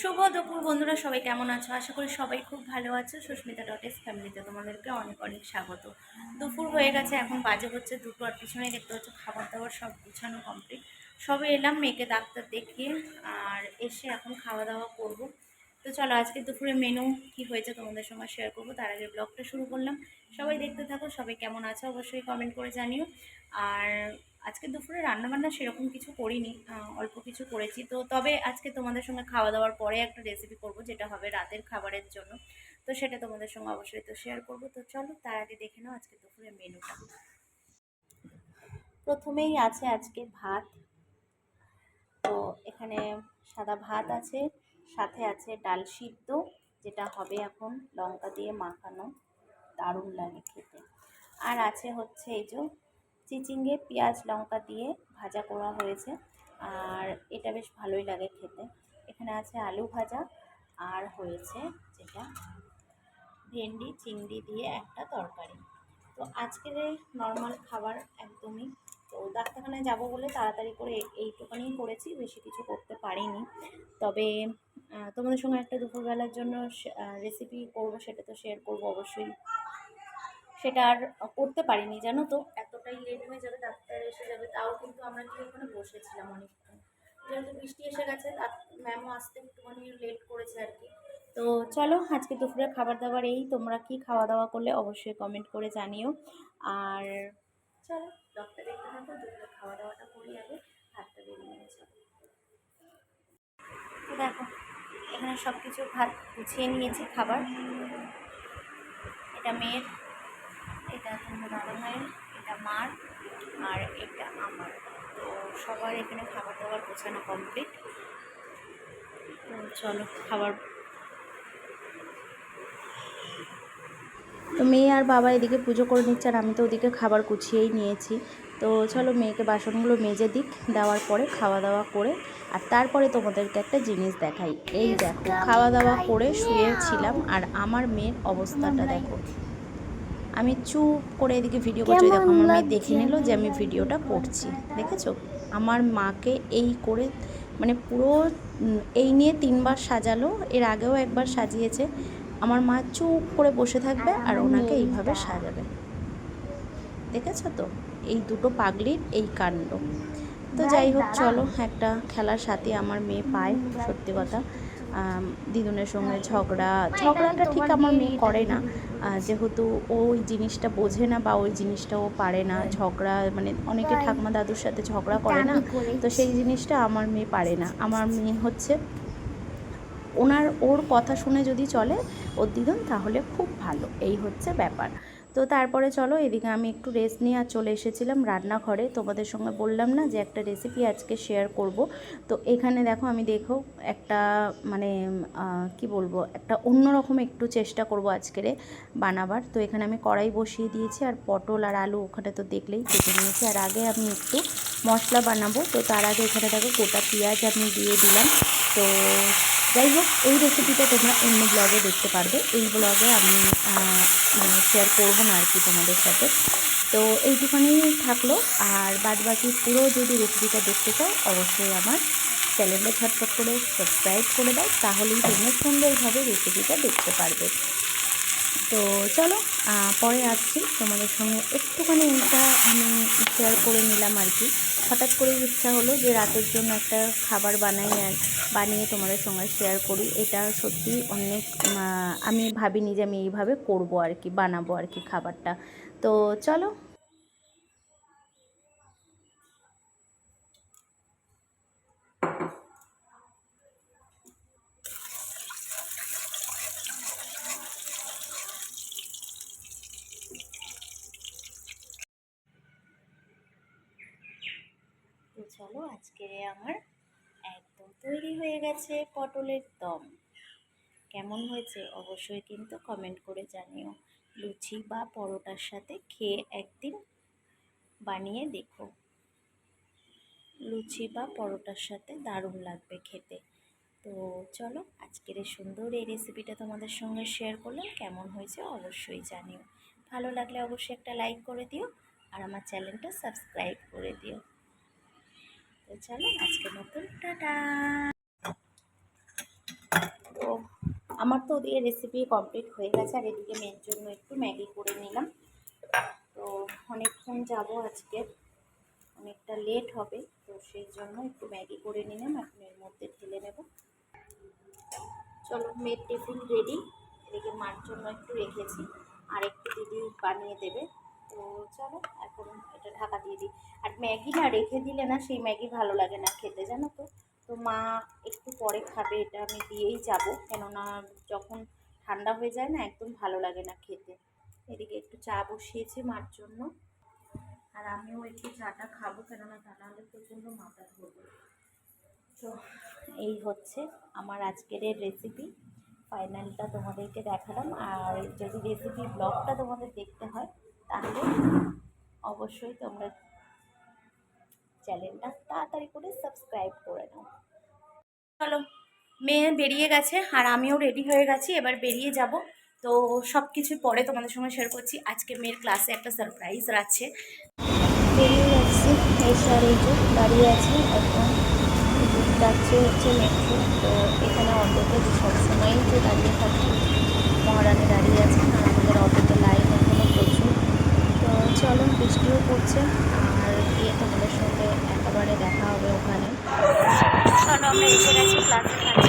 শুভ দুপুর বন্ধুরা, সবাই কেমন আছো? আশা করি সবাই খুব ভালো আছো। সুস্মিতা ডট এস ফ্যামিলিতে তোমাদেরকে অনেক অনেক স্বাগত। দুপুর হয়ে গেছে, এখন বাজে হচ্ছে দুটো, আর পিছনেই দেখতে হচ্ছে খাবার দাবার সব গুছানো কমপ্লিট সবে এলাম মেয়েকে ডাক্তার দেখিয়ে, আর এসে এখন খাওয়া দাওয়া করব। তো চলো আজকে দুপুরে মেনু কি হয়েছে তোমাদের সঙ্গে শেয়ার করব। তার আগে ব্লগটা শুরু করলাম। সবাই দেখতে থাকো, সবাই কেমন আছো অবশ্যই কমেন্ট করে জানিও। আর আজকে দুপুরে রান্নাবান্না সেরকম কিছু করিনি অল্প কিছু করেছি। তো তবে আজকে তোমাদের সঙ্গে খাওয়া দাওয়ার পরে একটা রেসিপি করব, যেটা হবে রাতের খাবারের জন্য। তো সেটা তোমাদের সঙ্গে অবশ্যই তো শেয়ার করব। তো চলো তার আগে দেখে নাও আজকে দুপুরের মেনুটা প্রথমেই আছে আজকে ভাত। তো এখানে সাদা ভাত আছে সাথে আছে ডাল সিদ্ধ, যেটা হবে এখন লঙ্কা দিয়ে মাখানো। দারুণ লাগে খেতে। আর আছে হচ্ছে এই যে চিচিঙ্গে, পেঁয়াজ, লঙ্কা দিয়ে ভাজা করা হয়েছে। আর এটা বেশ ভালোই লাগে খেতে। এখানে আছে আলু ভাজা, আর হয়েছে যেটা ভেন্ডি, চিংড়ি দিয়ে একটা তরকারি। তো আজকের এই নর্মাল খাবার একদমই তো ডাক্তারখানায় যাব বলে তাড়াতাড়ি করে এইটুখানি করেছি, বেশি কিছু করতে পারিনি। তবে তোমাদের সঙ্গে একটা দুপুরবেলার জন্য রেসিপি করব সেটা তো শেয়ার করব অবশ্যই। সেটা আর করতে পারিনি, জানো তো? এতটাই লেট হয়ে যাবে, ডাক্তার এসে যাবে, তাও কিন্তু আমরা গিয়ে ওখানে বসেছিলাম অনেকক্ষণ। যেহেতু বৃষ্টি এসে গেছে ম্যামও আসতে একটুখানি লেট করেছে আর কি। তো চলো, আজকে দুপুরে খাবার দাবার এই, তোমরা কি খাওয়া দাওয়া করলে অবশ্যই কমেন্ট করে জানিও। আর চলো ডক্টর দেখতে থাকো দুপুরে খাওয়া দাওয়াটা করি আগে ভাতটা বেরিয়ে চলো। দেখো, এখানে সব কিছু ভাত গুছিয়ে নিয়েছি, খাবার। এটা মেয়ের, এটা দাদা ভাইয়ের, এটা মার, আর এটা আমার। তো সবার এখানে খাবার দাবার গোছানো কমপ্লিট চলো, খাবার তো মেয়ে আর বাবা এদিকে পুজো করে নিচ্ছে আর আমি তো ওদিকে খাবার গুছিয়েই নিয়েছি। তো চলো মেয়েকে বাসনগুলো মেজে দিক দেওয়ার পরে খাওয়া দাওয়া করে আর তারপরে তোমাদেরকে একটা জিনিস দেখাই। এই দেখো খাওয়া দাওয়া করে শুয়েছিলাম আর আমার মেয়ের অবস্থাটা দেখো। আমি চুপ করে এদিকে ভিডিও করছি দেখো আমার মেয়ে দেখে নিল যে আমি ভিডিওটা করছি দেখেছ? আমার মাকে এই করে মানে পুরো এই নিয়ে তিনবার সাজালো এর আগেও একবার সাজিয়েছে। আমার মা চুপ করে বসে থাকবে আর ওনাকে এইভাবে সাজাবে। দেখেছ তো? এই দুটো পাগলির এই কাণ্ড। তো যাই হোক, চলো একটা খেলার সাথে আমার মেয়ে পায়, সত্যি কথা। দিদুনের সঙ্গে ঝগড়া। ঝগড়াটা ঠিক আমার মেয়ে করে না। যেহেতু ওই জিনিসটা বোঝে না বা ওই জিনিসটা ও পারে না। ঝগড়া মানে অনেকে ঠাকুমা দাদুর সাথে ঝগড়া করে না। তো সেই জিনিসটা আমার মেয়ে পারে না। আমার মেয়ে হচ্ছে ওনার, ওর কথা শুনে যদি চলে ওর দিদুন, তাহলে খুব ভালো। এই হচ্ছে ব্যাপার। তো তারপরে চলো, এদিকে আমি একটু রেস্ট নিয়ে আর চলে এসেছিলাম রান্নাঘরে। তোমাদের সঙ্গে বললাম না যে একটা রেসিপি আজকে শেয়ার করব। তো এখানে দেখো, আমি দেখো একটা মানে কি বলব, একটা অন্যরকম একটু চেষ্টা করব আজকেরে বানাবার। তো এখানে আমি কড়াই বসিয়ে দিয়েছি আর পটল আর আলু ওখানে তো দেখলেই কেটে নিয়েছি। আর আগে আমি একটু মশলা বানাবো। তো তার আগে এখানে দেখো গোটা পেঁয়াজ আমি দিয়ে দিলাম। তো যাই হোক, এই রেসিপিটা তোমরা অন্য ব্লগে দেখতে পারবে। এই ব্লগে আমি মানে শেয়ার করব না আর কি তোমাদের সাথে। তো এইটুখানি থাকল, আর বাদ বাকি পুরো যদি রেসিপিটা দেখতে চাও, অবশ্যই আমার চ্যানেলটা ঝটপট করে সাবস্ক্রাইব করে দাও, তাহলেই তোমরা সুন্দরভাবে রেসিপিটা দেখতে পারবে। তো চলো পরে আসছি। তোমাদের সঙ্গে একটুখানি এটা আমি শেয়ার করে নিলাম আর কি হঠাৎ করে ইচ্ছা হলো যে রাতের জন্য একটা খাবার বানাই আর বানিয়ে তোমাদের সঙ্গে শেয়ার করি। এটা সত্যি অনেক আমি ভাবিনি যে আমি এইভাবে করব আর কি, বানাবো আর কি খাবারটা। তো চলো তো চলো আজকে আমার একদম তৈরি হয়ে গেছে পটলের দম। কেমন হয়েছে অবশ্যই কিন্তু কমেন্ট করে জানিও। লুচি বা পরোটার সাথে খেয়ে একদিন বানিয়ে দেখো। লুচি বা পরোটার সাথে দারুণ লাগবে খেতে। তো চলো আজকের এই সুন্দর এই রেসিপিটা তোমাদের সঙ্গে শেয়ার করলাম। কেমন হয়েছে অবশ্যই জানিও। ভালো লাগলে অবশ্যই একটা লাইক করে দিও আর আমার চ্যানেলটা সাবস্ক্রাইব করে দিও। তো চলো আজকে মতন, টাটা। তো আমার তো ওদিকে রেসিপি কমপ্লিট হয়ে গেছে, আর এদিকে মেয়ের জন্য একটু ম্যাগি করে নিলাম। তো অনেকক্ষণ যাব আজকে, অনেকটা লেট হবে, তো সেই জন্য একটু ম্যাগি করে নিলাম, এখন এর মধ্যে ঢেলে নেব। চলো মেয়ের টিফিন রেডি এদিকে মার জন্য একটু রেখেছি, আর একটু দিদি বানিয়ে দেবে। তো চলো, এখন এটা ঢাকা দিয়ে দিই। আর ম্যাগি না রেখে দিলে না সেই ম্যাগি ভালো লাগে না খেতে, জানো তো? তো মা একটু পরে খাবে, এটা আমি দিয়েই যাব। কেননা যখন ঠান্ডা হয়ে যায় না, একদম ভালো লাগে না খেতে। এদিকে একটু চা বসিয়েছি মার জন্য। আর আমিও একটু চাটা খাব, কেননা তা নাহলে প্রচণ্ড মাথা ধরবে। তো এই হচ্ছে আমার আজকের রেসিপি ফাইনালটা তোমাদেরকে দেখালাম। আর যদি রেসিপি ব্লগটা তোমাদের দেখতে হয় তাহলে অবশ্যই তোমরা চ্যানেলটা তাড়াতাড়ি করে সাবস্ক্রাইব করে নাও। চলো, মেয়ে বেরিয়ে গেছে আর আমিও রেডি হয়ে গেছি, এবার বেরিয়ে যাব। তো সব কিছু পরে তোমাদের সঙ্গে শেয়ার করছি। আজকে মেয়ের ক্লাসে একটা সারপ্রাইজ আছে। বেরিয়ে যে দাঁড়িয়ে আছি, এখন যাচ্ছে হচ্ছে মেট্রো তো এখানে অটোতে সবসময়ই তো দাঁড়িয়ে থাকি, মহারানী দাঁড়িয়ে আছে। তো চলো বৃষ্টিও পড়ছে। আর গিয়ে তোমাদের সঙ্গে একেবারে দেখা হবে ওখানে। আমরা এসে গেছি ক্লাসের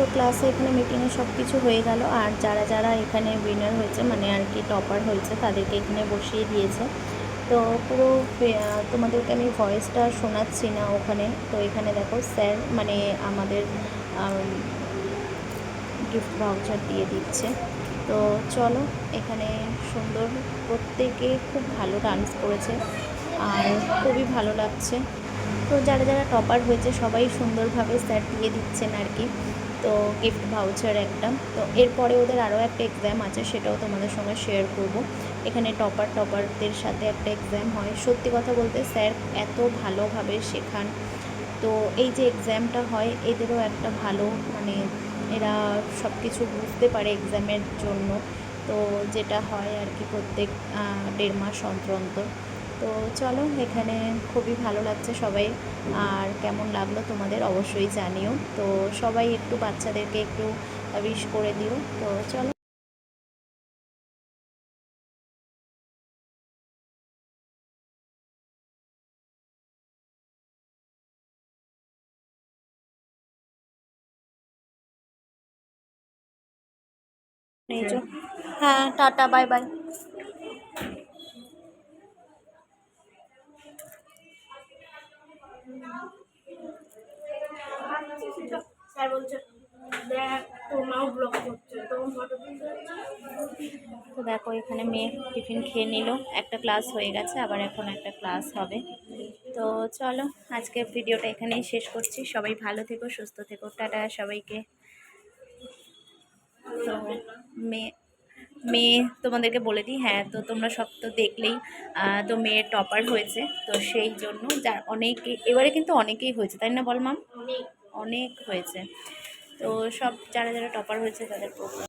তো ক্লাসে এখানে মিটিংয়ে সব কিছু হয়ে গেল। আর যারা যারা এখানে উইনার হয়েছে মানে আর কি টপার হয়েছে, তাদেরকে এখানে বসিয়ে দিয়েছে। তো পুরো তোমাদেরকে আমি ভয়েসটা শোনাচ্ছি না ওখানে। তো এখানে দেখো স্যার মানে আমাদের গিফট ভাউচার দিয়ে দিচ্ছে। তো চলো, এখানে সুন্দর প্রত্যেকে খুব ভালো ডান্স করেছে। আর খুবই ভালো লাগছে। তো যারা যারা টপার হয়েছে, সবাই সুন্দরভাবে স্যার দিয়ে দিচ্ছেন আর কি। তো গিফট ভাউচার একটা। তো এরপরে ওদের আরও একটা এক্সাম আছে, সেটাও তোমাদের সঙ্গে শেয়ার করব। এখানে টপার টপারদের সাথে একটা এক্সাম হয়। সত্যি কথা বলতে স্যার এত ভালোভাবে শেখান। তো এই যে এক্সামটা হয়, এদেরও একটা ভালো মানে এরা সব কিছু বুঝতে পারে এক্সামের জন্য। তো যেটা হয় আর কি প্রত্যেক দেড় মাস অন্তর অন্তর। তো চলো এখানে খুবই ভালো লাগছে সবাই। আর কেমন লাগল তোমাদের অবশ্যই জানিও। তো সবাই একটু বাচ্চাদেরকে একটু উইশ করে দিও। তো চলো। হ্যাঁ টাটা বাই বাই। তো দেখো, এখানে মেয়ে টিফিন খেয়ে নিল। একটা ক্লাস হয়ে গেছে, আবার এখন একটা ক্লাস হবে। তো চলো, আজকের ভিডিওটা এখানেই শেষ করছি। সবাই ভালো থেকো, সুস্থ থেকো। টাটা সবাইকে। তো মেয়ে মেয়ে তোমাদেরকে বলে দিই হ্যাঁ তো তোমরা সব তো দেখলেই তো মেয়ের টপার হয়েছে তো সেই জন্য যার অনেকে এবারে কিন্তু অনেকেই হয়েছে তাই না বল মাম অনেক। অনেক হয়েছে। তো সব যারা যারা টপার হয়েছে তাদের প্রোগ্রাম